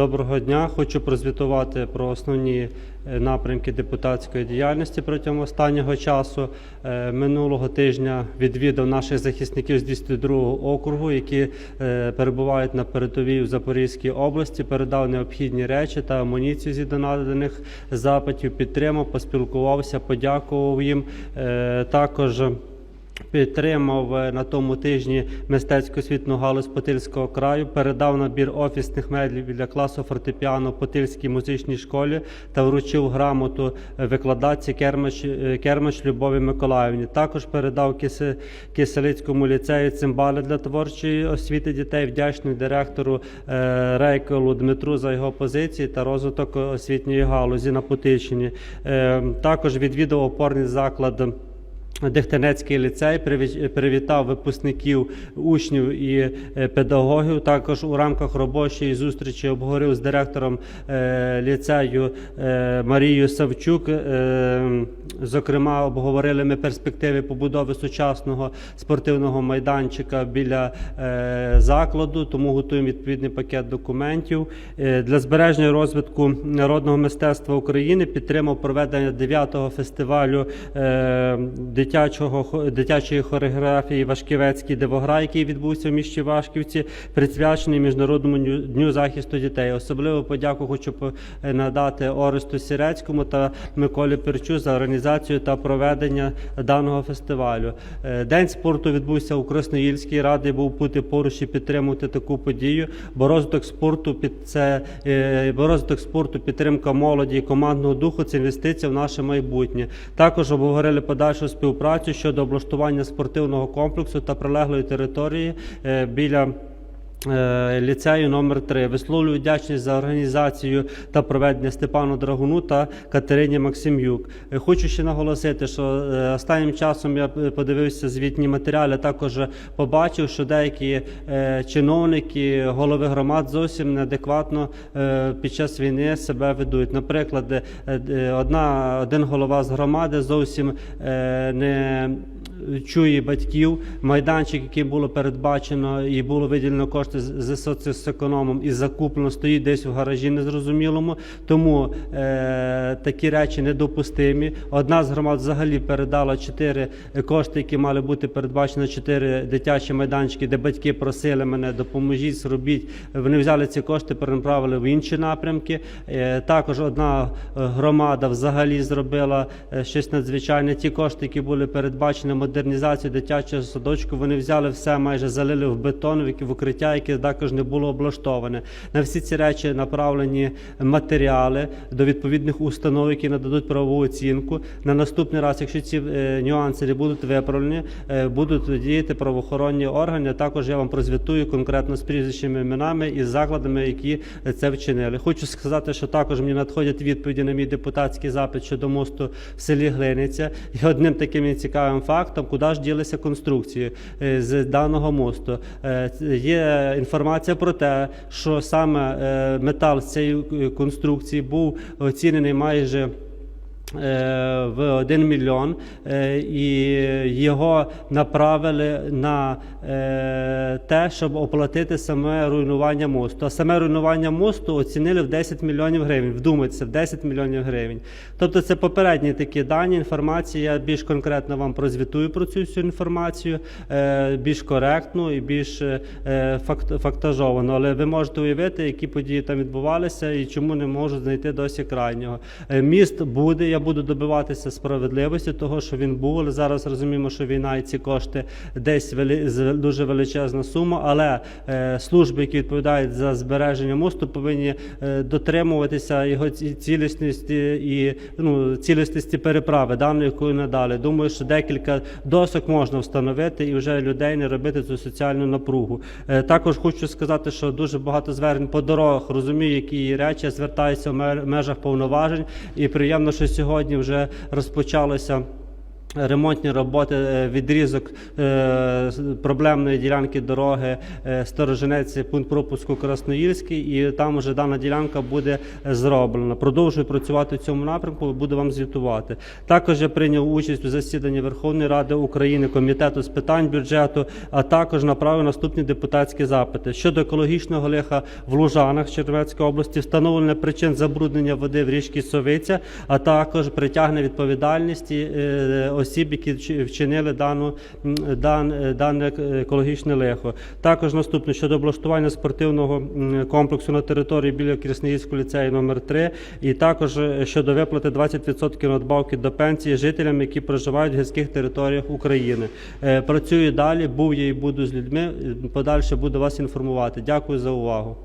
Доброго дня. Хочу прозвітувати про основні е, напрямки депутатської діяльності протягом останнього часу. Е, Минулого тижня відвідав наших захисників з 202 округу, які е, перебувають на передовій у Запорізькій області. Передав необхідні речі та амуніцію зі донаданих запитів. Підтримав, поспілкувався, подякував їм. Також Підтримав е, на тому тижні мистецьку освітну галузь Потильського краю, передав набір офісних меблів для класу фортепіано Потильській музичній школі та вручив грамоту е, викладачці Кермач, е, Кермач Любові Миколаївні. Також передав Киселицькому ліцею цимбали для творчої освіти дітей. Вдячний директору Рейколу Дмитру за його позиції та розвиток освітньої галузі на Потильщині. Також відвідав опорний заклад. Дехтенецький ліцей приві- привітав випускників, учнів і е, педагогів. Також у рамках робочої зустрічі обговорив з директором е, ліцею е, Марією Савчук. Зокрема, обговорили ми перспективи побудови сучасного спортивного майданчика біля закладу, тому готуємо відповідний пакет документів. Для збереження розвитку народного мистецтва України підтримав проведення 9-го фестивалю дитячого дитячої хореографії Вашківецький дивограй, який відбувся в місті Вашківці, присвячений міжнародному дню- захисту дітей. Особливу подяку хочу е, надати Оресту Сірецькому та Миколі Перчу за організацію та проведення даного фестивалю. Е, День спорту відбувся у Красноїльській. Радий був бути поруч і підтримувати таку подію. Бо розвиток спорту під це е, бо розвиток спорту, підтримка молоді і командного духу це інвестиція в наше майбутнє. Також обговорили подальшу співпрацю щодо облаштування спортивного комплексу та прилеглої території е, біля. Е, Ліцею номер 3 висловлюю вдячність за організацію та проведення Степану Драгуну та Катерині Максимюк. Е, Хочу ще наголосити, що е, останнім часом я подивився звітні матеріали. Також побачив, що деякі чиновники, голови громад зовсім неадекватно під час війни себе ведуть. Наприклад, одна один голова з громади зовсім не чує батьків. Майданчик, який було передбачено і було виділено кошти з соцекономом і закуплено, стоїть десь в гаражі незрозумілому. Тому е, такі речі недопустимі. Одна з громад взагалі передала чотири кошти, які мали бути передбачені чотири дитячі майданчики, де батьки просили мене допоможіть, зробіть. Вони взяли ці кошти, перенаправили в інші напрямки. Е, також одна громада взагалі зробила е, щось надзвичайне. Ті кошти, які були передбачені модернізацію дитячого садочку, вони взяли все, майже залили в бетон, в укриття, яке також не було облаштоване. На всі ці речі направлені матеріали до відповідних установ, які нададуть правову оцінку. На наступний раз, якщо ці е, нюанси будуть виправлені, е, будуть діяти правоохоронні органи. Також я вам прозвітую конкретно з прізвищами, іменами і закладами, які це вчинили. Хочу сказати, що також мені надходять відповіді на мій депутатський запит щодо мосту в селі Глиниця. І одним таким цікавим фактом, куди ж ділися конструкції е, з даного мосту. Е, Є інформація про те, що саме е, метал цієї конструкції був оцінений майже. Е, В 1 мільйон е, і його направили на е, те, щоб оплатити саме руйнування мосту. А саме руйнування мосту оцінили в 10 мільйонів гривень. Вдумайтеся, в 10 мільйонів гривень. Тобто це попередні такі дані інформації. Я більш конкретно вам прозвітую про цю всю інформацію, більш коректну і більш факт, фактажовану. Але ви можете уявити, які події там відбувалися і чому не можу знайти досі крайнього. Міст буде. Я буду добиватися справедливості, того що він був. Але зараз розуміємо, що війна і ці кошти десь вели, дуже величезна сума. Але е, служби, які відповідають за збереження мосту, повинні е, дотримуватися його цілісності і ну, цілісності переправи, даної, яку надали. Думаю, що декілька досок можна встановити і вже людей не робити цю соціальну напругу. Е, Також хочу сказати, що дуже багато звернень по дорогах. Розумію, які речі я звертаюся в межах повноважень, і приємно, що сьогодні вже розпочалося. Ремонтні роботи, е, відрізок е, проблемної ділянки дороги е, Сторожинець, пункт пропуску Красноїльський, і там вже дана ділянка буде зроблена. Продовжую працювати в цьому напрямку, буду вам звітувати. Також я прийняв участь у засіданні Верховної Ради України, комітету з питань бюджету, а також направив наступні депутатські запити щодо екологічного лиха в Лужанах Чернівецької області, встановлення причин забруднення води в річці Совиця, а також притягнення відповідальності осіб, які вчи- вчинили дану дан, е, дане екологічне лихо. Також наступне щодо облаштування спортивного комплексу на території біля Красноїльського ліцею номер 3 і також е, щодо виплати 20% надбавки до пенсії жителям, які проживають в гірських територіях України. Е, Працюю далі, був я і буду з людьми. е, Подальше буду вас інформувати. Дякую за увагу.